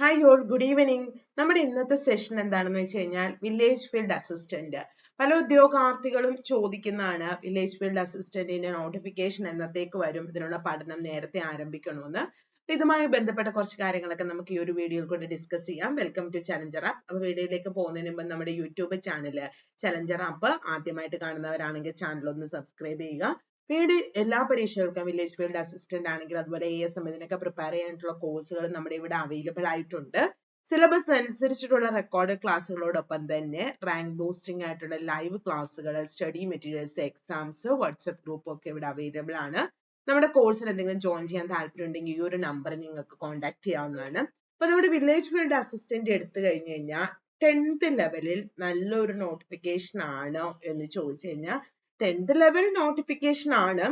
Hi all good evening നമ്മുടെ ഇന്നത്തെ session എന്താണെന്ന് വെച്ച് കഴിഞ്ഞാൽ വില്ലേജ് ഫീൽഡ് അസിസ്റ്റന്റ് പല ഉദ്യോഗാർത്ഥികളും ചോദിക്കുന്നതാണ് വില്ലേജ് ഫീൽഡ് അസിസ്റ്റന്റിന്റെ നോട്ടിഫിക്കേഷൻ എന്നത്തേക്ക് വരും ഇതിനുള്ള പഠനം നേരത്തെ ആരംഭിക്കണമെന്ന്. ഇതുമായി ബന്ധപ്പെട്ട കുറച്ച് കാര്യങ്ങളൊക്കെ നമുക്ക് ഈ ഒരു വീഡിയോയിൽ കൊണ്ട് ഡിസ്കസ് ചെയ്യാം. വെൽക്കം ടു ചലഞ്ചർ ആപ്പ് അപ്പൊ വീഡിയോയിലേക്ക് പോകുന്നതിന് മുമ്പ് നമ്മുടെ യൂട്യൂബ് ചാനൽ ചലഞ്ചർ ആപ്പ് ആദ്യമായിട്ട് കാണുന്നവരാണെങ്കിൽ ചാനൽ ഒന്ന് സബ്സ്ക്രൈബ് ചെയ്യുക. പിന്നീട് എല്ലാ പരീക്ഷകൾക്കും വില്ലേജ് ഫീൽഡ് അസിസ്റ്റന്റ് ആണെങ്കിൽ അതുപോലെ എ എസ് എം ഇതിനൊക്കെ പ്രിപ്പയർ ചെയ്യാനായിട്ടുള്ള കോഴ്സുകൾ നമ്മുടെ ഇവിടെ അവൈലബിൾ ആയിട്ടുണ്ട്. സിലബസ് അനുസരിച്ചിട്ടുള്ള റെക്കോർഡ് ക്ലാസ്സുകളോടൊപ്പം തന്നെ റാങ്ക് ബൂസ്റ്റിംഗ് ആയിട്ടുള്ള ലൈവ് ക്ലാസ്സുകൾ study materials exams WhatsApp group ഒക്കെ ഇവിടെ അവൈലബിൾ ആണ്. നമ്മുടെ കോഴ്സിൽ എന്തെങ്കിലും ജോയിൻ ചെയ്യാൻ താല്പര്യം ഉണ്ടെങ്കിൽ ഈ ഒരു നമ്പർ നിങ്ങൾക്ക് കോൺടാക്ട് ചെയ്യാവുന്നതാണ്. അപ്പൊ നമ്മുടെ വില്ലേജ് ഫീൽഡ് അസിസ്റ്റന്റ് എടുത്തു കഴിഞ്ഞു കഴിഞ്ഞാൽ ടെൻത്ത് ലെവലിൽ നല്ലൊരു നോട്ടിഫിക്കേഷൻ ആണോ എന്ന് ചോദിച്ചു കഴിഞ്ഞാൽ ടെൻത്ത് ലെവൽ നോട്ടിഫിക്കേഷൻ ആണ്.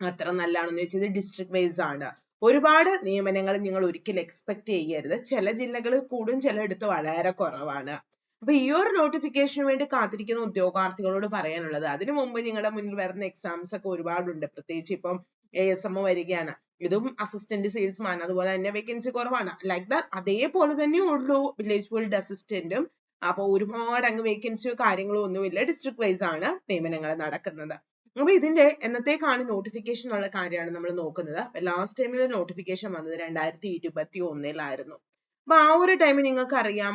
അത്ര നല്ലതാണെന്ന് വെച്ചാൽ ഡിസ്ട്രിക്ട് വൈസ് ആണ്. ഒരുപാട് നിയമനങ്ങൾ നിങ്ങൾ ഒരിക്കലും എക്സ്പെക്ട് ചെയ്യരുത്. ചില ജില്ലകൾ കൂടും ചിലയിടത്ത് വളരെ കുറവാണ്. അപ്പൊ ഈ ഒരു നോട്ടിഫിക്കേഷന് വേണ്ടി കാത്തിരിക്കുന്ന ഉദ്യോഗാർത്ഥികളോട് പറയാനുള്ളത് അതിനു മുമ്പ് നിങ്ങളുടെ മുന്നിൽ വരുന്ന എക്സാംസ് ഒക്കെ ഒരുപാടുണ്ട്. പ്രത്യേകിച്ച് ഇപ്പം എ എസ് എം വരികയാണ്. ഇതും അസിസ്റ്റന്റ് സെയിൽസ്മാൻ അതുപോലെ തന്നെ വേക്കൻസി കുറവാണ്. ലൈക്ക് ദാറ്റ് അതേപോലെ തന്നെ ഉള്ളൂ. വില്ലേജ് ഫീൽഡ് അസിസ്റ്റന്റും അപ്പൊ ഒരുപാട് അങ്ങ് വേക്കൻസിയോ കാര്യങ്ങളോ ഒന്നുമില്ല. ഡിസ്ട്രിക്ട് വൈസ് ആണ് നിയമനങ്ങൾ നടക്കുന്നത്. അപ്പൊ ഇതിന്റെ എന്നത്തേക്കാണ് നോട്ടിഫിക്കേഷൻ ഉള്ള കാര്യമാണ് നമ്മൾ നോക്കുന്നത്. ലാസ്റ്റ് ടൈമിൽ നോട്ടിഫിക്കേഷൻ വന്നത് രണ്ടായിരത്തി ഇരുപത്തി ഒന്നിലായിരുന്നു അപ്പൊ ആ ഒരു ടൈമിൽ നിങ്ങൾക്ക് അറിയാം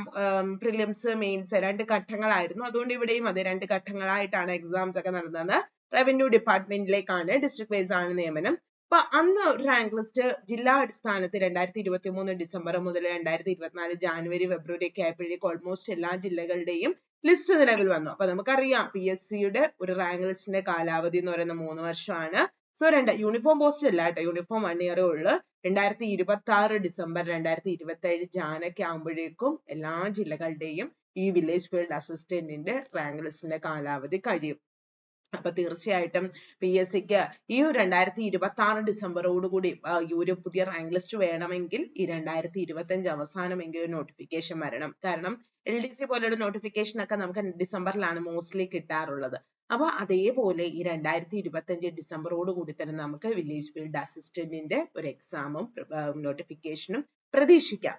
പ്രിലിംസ് മെയിൻസ് രണ്ട് ഘട്ടങ്ങളായിരുന്നു. അതുകൊണ്ട് ഇവിടെയും അതെ രണ്ട് ഘട്ടങ്ങളായിട്ടാണ് എക്സാംസ് ഒക്കെ നടന്നത്. റവന്യൂ ഡിപ്പാർട്ട്മെന്റിലേക്കാണ് ഡിസ്ട്രിക്ട് വൈസ് ആണ് നിയമനം. അപ്പൊ അന്ന് റാങ്ക് ലിസ്റ്റ് ജില്ലാ അടിസ്ഥാനത്തിൽ രണ്ടായിരത്തി ഇരുപത്തി മൂന്ന് ഡിസംബർ മുതൽ രണ്ടായിരത്തി ഇരുപത്തിനാല് ജാനുവരി ഫെബ്രുവരി ഒക്കെ ആയപ്പോഴേക്കും ഓൾമോസ്റ്റ് എല്ലാ ജില്ലകളുടെയും ലിസ്റ്റ് നിലവിൽ വന്നു. അപ്പൊ നമുക്കറിയാം പി എസ് സിയുടെ ഒരു റാങ്ക് ലിസ്റ്റിന്റെ കാലാവധി എന്ന് പറയുന്നത് മൂന്ന് വർഷമാണ്. സോ രണ്ട് യൂണിഫോം പോസ്റ്റ് അല്ല കേട്ടോ. യൂണിഫോം വൺ ഇയറേ ഉള്ളു. രണ്ടായിരത്തി ഇരുപത്തി ആറ് ഡിസംബർ രണ്ടായിരത്തി ഇരുപത്തി ഏഴ് ജാനൊക്കെ ആകുമ്പോഴേക്കും എല്ലാ ജില്ലകളുടെയും ഈ വില്ലേജ് ഫീൽഡ് അസിസ്റ്റന്റിന്റെ റാങ്ക് ലിസ്റ്റിന്റെ കാലാവധി കഴിയും. അപ്പൊ തീർച്ചയായിട്ടും പി എസ് സിക്ക് ഈ രണ്ടായിരത്തി ഇരുപത്തി ആറ് ഡിസംബറോടുകൂടി ഒരു പുതിയ റാങ്ക് ലിസ്റ്റ് വേണമെങ്കിൽ ഈ രണ്ടായിരത്തി ഇരുപത്തി അഞ്ച് അവസാനമെങ്കിലും നോട്ടിഫിക്കേഷൻ വരണം. കാരണം എൽ ഡി സി പോലെയുള്ള നോട്ടിഫിക്കേഷൻ ഒക്കെ നമുക്ക് ഡിസംബറിലാണ് മോസ്റ്റ്ലി കിട്ടാറുള്ളത്. അപ്പൊ അതേപോലെ ഈ രണ്ടായിരത്തി ഇരുപത്തി അഞ്ച് ഡിസംബറോട് കൂടി തന്നെ നമുക്ക് വില്ലേജ് ഫീൽഡ് അസിസ്റ്റന്റിന്റെ ഒരു എക്സാമും നോട്ടിഫിക്കേഷനും പ്രതീക്ഷിക്കാം.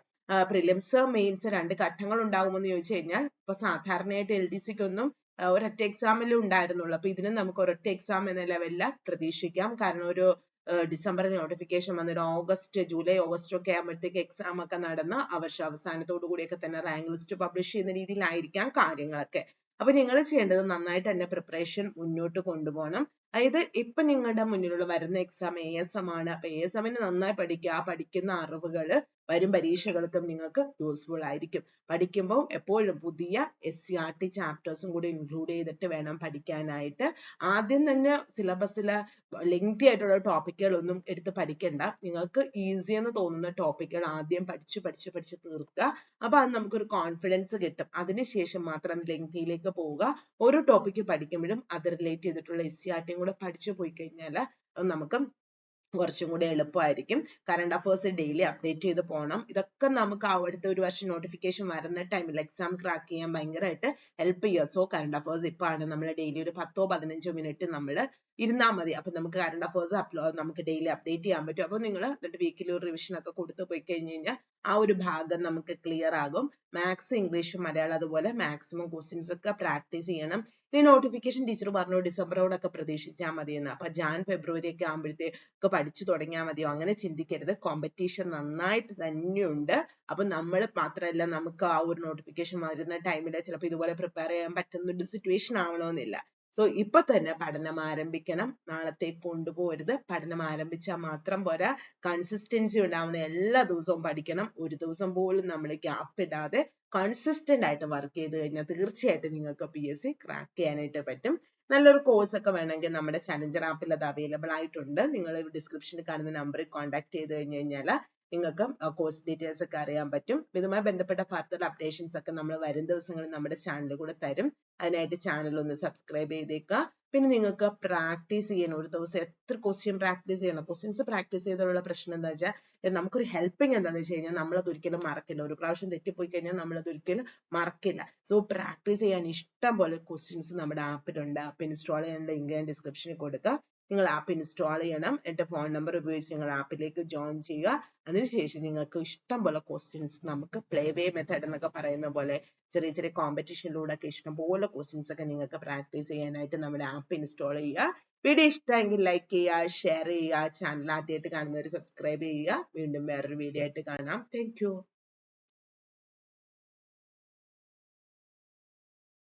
പ്രിലിംസ് മെയിൻസ് രണ്ട് ഘട്ടങ്ങൾ ഉണ്ടാകുമെന്ന് ചോദിച്ചു കഴിഞ്ഞാൽ ഇപ്പൊ സാധാരണയായിട്ട് എൽ ഡി സിക്ക് ഒന്നും ഒരൊറ്റ എക്സാമിലേ ഉണ്ടായിരുന്നുള്ളൂ. അപ്പൊ ഇതിനും നമുക്ക് ഒരൊറ്റ എക്സാം എന്ന ലെവലിൽ പ്രതീക്ഷിക്കാം. കാരണം ഒരു ഡിസംബറിൽ നോട്ടിഫിക്കേഷൻ ഒരു ഓഗസ്റ്റ് ജൂലൈ ഓഗസ്റ്റ് ഒക്കെ ആകുമ്പോഴത്തേക്ക് എക്സാം ഒക്കെ നടന്ന് ആ വർഷം അവസാനത്തോടു കൂടിയൊക്കെ തന്നെ റാങ്ക് ലിസ്റ്റ് പബ്ലിഷ് ചെയ്യുന്ന രീതിയിലായിരിക്കാം കാര്യങ്ങളൊക്കെ. അപ്പൊ നിങ്ങൾ ചെയ്യേണ്ടത് നന്നായിട്ട് തന്നെ പ്രിപ്പറേഷൻ മുന്നോട്ട് കൊണ്ടുപോകണം. അതായത് ഇപ്പൊ നിങ്ങളുടെ മുന്നിലുള്ള വരുന്ന എക്സാം എ എസ് എം ആണ്. അപ്പൊ എ എസ് എമ്മിന് നന്നായി പഠിക്കുക. ആ പഠിക്കുന്ന അറിവുകൾ വരും പരീക്ഷകൾക്കും നിങ്ങൾക്ക് യൂസ്ഫുൾ ആയിരിക്കും. പഠിക്കുമ്പോൾ എപ്പോഴും പുതിയ എസ് സി ആർ ടി ചാപ്റ്റേഴ്സും കൂടി ഇൻക്ലൂഡ് ചെയ്തിട്ട് വേണം പഠിക്കാനായിട്ട്. ആദ്യം തന്നെ സിലബസിൽ ലെങ്തി ആയിട്ടുള്ള ടോപ്പിക്കുകളൊന്നും എടുത്ത് പഠിക്കണ്ട. നിങ്ങൾക്ക് ഈസി എന്ന് തോന്നുന്ന ടോപ്പിക്കുകൾ ആദ്യം പഠിച്ച് പഠിച്ച് പഠിച്ച് തീർക്കുക. അപ്പൊ അത് നമുക്കൊരു കോൺഫിഡൻസ് കിട്ടും. അതിനുശേഷം മാത്രം ലെങ്തിയിലേക്ക് പോവുക. ഓരോ ടോപ്പിക്ക് പഠിക്കുമ്പോഴും അത് റിലേറ്റ് ചെയ്തിട്ടുള്ള എസ് സി ആർ ടിയും കൂടെ പഠിച്ചു പോയി കഴിഞ്ഞാൽ നമുക്ക് കുറച്ചും കൂടി എളുപ്പമായിരിക്കും. കറണ്ട് അഫേഴ്സ് ഡെയിലി അപ്ഡേറ്റ് ചെയ്ത് പോകണം ഇതൊക്കെ നമുക്ക് അവിടുത്തെ ഒരു വർഷം നോട്ടിഫിക്കേഷൻ വരുന്ന ടൈമിൽ എക്സാം ക്രാക്ക് ചെയ്യാൻ ഭയങ്കരമായിട്ട് ഹെൽപ്പ് ചെയ്യുക. സോ കറണ്ട് അഫേഴ്സ് ഇപ്പൊ ആണ് നമ്മൾ ഡെയിലി ഒരു പത്തോ പതിനഞ്ചോ മിനിറ്റ് നമ്മൾ ഇരുന്നാൽ മതി. അപ്പൊ നമുക്ക് കറണ്ട് അപ്ലോഡ് നമുക്ക് ഡെയിലി അപ്ഡേറ്റ് ചെയ്യാൻ പറ്റും. അപ്പോൾ നിങ്ങൾ എന്നിട്ട് വീക്കിലി ഒരു റിവിഷൻ ഒക്കെ കൊടുത്തു പോയി കഴിഞ്ഞ് കഴിഞ്ഞാൽ ആ ഒരു ഭാഗം നമുക്ക് ക്ലിയർ ആകും. മാത്സ് ഇംഗ്ലീഷ് മലയാളം അതുപോലെ മാക്സിമം ക്വസ്റ്റ്യൻസ് ഒക്കെ പ്രാക്ടീസ് ചെയ്യണം. ഇനി നോട്ടിഫിക്കേഷൻ ടീച്ചർ പറഞ്ഞു ഡിസംബറോടൊക്കെ പ്രതീക്ഷിച്ചാൽ മതി എന്ന് അപ്പൊ ജാൻ ഫെബ്രുവരി ഒക്കെ ആകുമ്പോഴത്തേക്ക് പഠിച്ചു തുടങ്ങിയാൽ മതിയോ? അങ്ങനെ ചിന്തിക്കരുത്. കോമ്പറ്റീഷൻ നന്നായിട്ട് തന്നെയുണ്ട്. അപ്പൊ നമ്മൾ മാത്രമല്ല നമുക്ക് ആ ഒരു നോട്ടിഫിക്കേഷൻ വരുന്ന ടൈമിൽ ചിലപ്പോൾ ഇതുപോലെ പ്രിപ്പയർ ചെയ്യാൻ പറ്റുന്ന ഒരു സിറ്റുവേഷൻ ആവണമെന്നില്ല സോ ഇപ്പൊ തന്നെ പഠനം ആരംഭിക്കണം. നാളത്തേക്ക് കൊണ്ടുപോകരുത്. പഠനം ആരംഭിച്ചാൽ മാത്രം പോരാ. കൺസിസ്റ്റൻസി ഉണ്ടാവുന്ന എല്ലാ ദിവസവും പഠിക്കണം. ഒരു ദിവസം പോലും നമ്മൾ ഗ്യാപ്പ് ഇടാതെ കൺസിസ്റ്റന്റ് ആയിട്ട് വർക്ക് ചെയ്ത് കഴിഞ്ഞാൽ തീർച്ചയായിട്ടും നിങ്ങൾക്ക് പി എസ് സി ക്രാക്ക് ചെയ്യാനായിട്ട് പറ്റും. നല്ലൊരു കോഴ്സ് ഒക്കെ വേണമെങ്കിൽ നമ്മുടെ ചലഞ്ചർ ആപ്പിൽ അത് അവൈലബിൾ ആയിട്ടുണ്ട്. നിങ്ങൾ ഡിസ്ക്രിപ്ഷനിൽ കാണുന്ന നമ്പറിൽ കോൺടാക്ട് ചെയ്ത് കഴിഞ്ഞ് കഴിഞ്ഞാൽ നിങ്ങൾക്ക് കോഴ്സ് ഡീറ്റെയിൽസ് ഒക്കെ അറിയാൻ പറ്റും. ഇതുമായി ബന്ധപ്പെട്ട ഫർദർ അപ്ഡേഷൻസ് ഒക്കെ നമ്മൾ വരും ദിവസങ്ങളിൽ നമ്മുടെ ചാനലിൽ കൂടെ തരും. അതിനായിട്ട് ചാനൽ ഒന്ന് സബ്സ്ക്രൈബ് ചെയ്തേക്കുക പിന്നെ നിങ്ങൾക്ക് പ്രാക്ടീസ് ചെയ്യണം. ഒരു ദിവസം എത്ര ക്വസ്റ്റ്യൻ പ്രാക്ടീസ് ചെയ്യണം? ക്വസ്റ്റ്യൻസ് പ്രാക്ടീസ് ചെയ്തതിലുള്ള പ്രശ്നം എന്താ വെച്ചാൽ നമുക്കൊരു ഹെൽപ്പിംഗ് എന്താണെന്ന് വെച്ച് കഴിഞ്ഞാൽ നമ്മളത് ഒരിക്കലും മറക്കില്ല. ഒരു പ്രാവശ്യം തെറ്റിപ്പോയി കഴിഞ്ഞാൽ നമ്മളത് ഒരിക്കലും മറക്കില്ല. സോ പ്രാക്ടീസ് ചെയ്യാൻ ഇഷ്ടം പോലെ ക്വസ്റ്റ്യൻസ് നമ്മുടെ ആപ്പിലുണ്ട് ആപ്പ് ഇൻസ്റ്റാൾ ചെയ്യാനുള്ള ലിങ്ക് ഞാൻ ഡിസ്ക്രിപ്ഷനിൽ കൊടുക്കുക നിങ്ങൾ ആപ്പ് ഇൻസ്റ്റാൾ ചെയ്യണം. എന്റെ ഫോൺ നമ്പർ ഉപയോഗിച്ച് നിങ്ങൾ ആപ്പിലേക്ക് ജോയിൻ ചെയ്യുക. അതിനുശേഷം നിങ്ങൾക്ക് ഇഷ്ടം പോലെ ക്വസ്റ്റ്യൻസ് നമുക്ക് പ്ലേ വേ മെത്തേഡ് എന്നൊക്കെ പറയുന്ന പോലെ ചെറിയ ചെറിയ കോമ്പറ്റീഷനിലൂടെ ഒക്കെ ഇഷ്ടംപോലെ ക്വസ്റ്റ്യൻസ് ഒക്കെ നിങ്ങൾക്ക് പ്രാക്ടീസ് ചെയ്യാനായിട്ട് നമ്മുടെ ആപ്പ് ഇൻസ്റ്റാൾ ചെയ്യുക. വീഡിയോ ഇഷ്ടമെങ്കിൽ ലൈക്ക് ചെയ്യുക ഷെയർ ചെയ്യുക ചാനൽ ആദ്യമായിട്ട് കാണുന്നവർ സബ്സ്ക്രൈബ് ചെയ്യുക. വീണ്ടും വേറൊരു വീഡിയോ ആയിട്ട് കാണാം. താങ്ക്